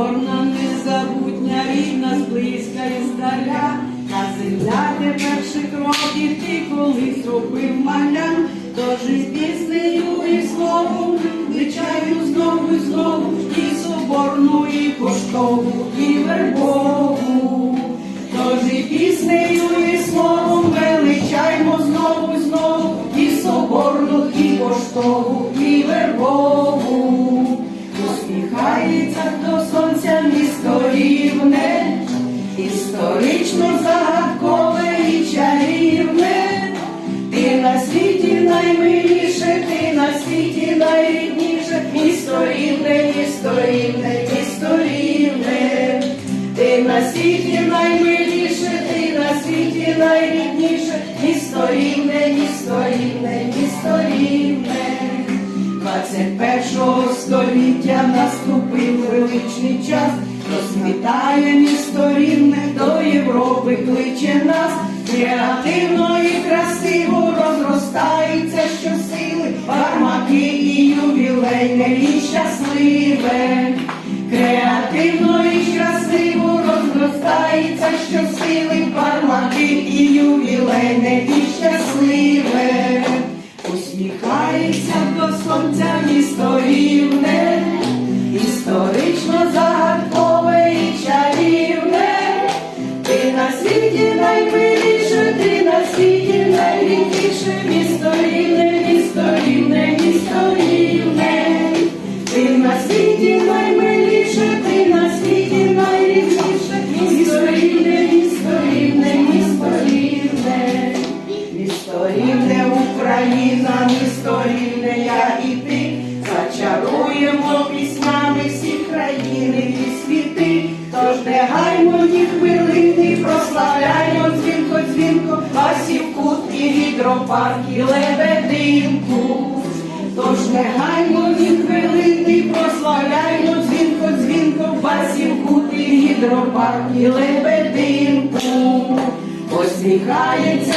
Соборна незабутня, рідна, зблизька і здаля, та земля де перших років ти колись робив малям, тож і піснею і словом величаю знову і знову і соборну, і поштову, історично загадкове і чарівне. Ти на світі наймиліше, ти на світі найрідніше, місто рівне, місто рівне, місто рівне. Ти на світі наймиліше, ти на світі найрідніше, місто рівне, місто рівне, місто рівне. 21 століття наступив величний час, розквітає місто рівне, до Європи кличе нас, креативно і красиво розростаються щосили, фармаки і ювілейне, і щасливе, світі наймиліше, ти на світі найрідніше, місто рівне, місто рівне, місто рівне. Україна, місто рівне я і ти, зачаруємо піснями всі країни і світи, тож не гаймо хвилини, прославляємо дзвінко, дзвінко, басів кут і гідропарк, і лебединку. Тож не гаймо і гідропарк, і лебединку. Посміхається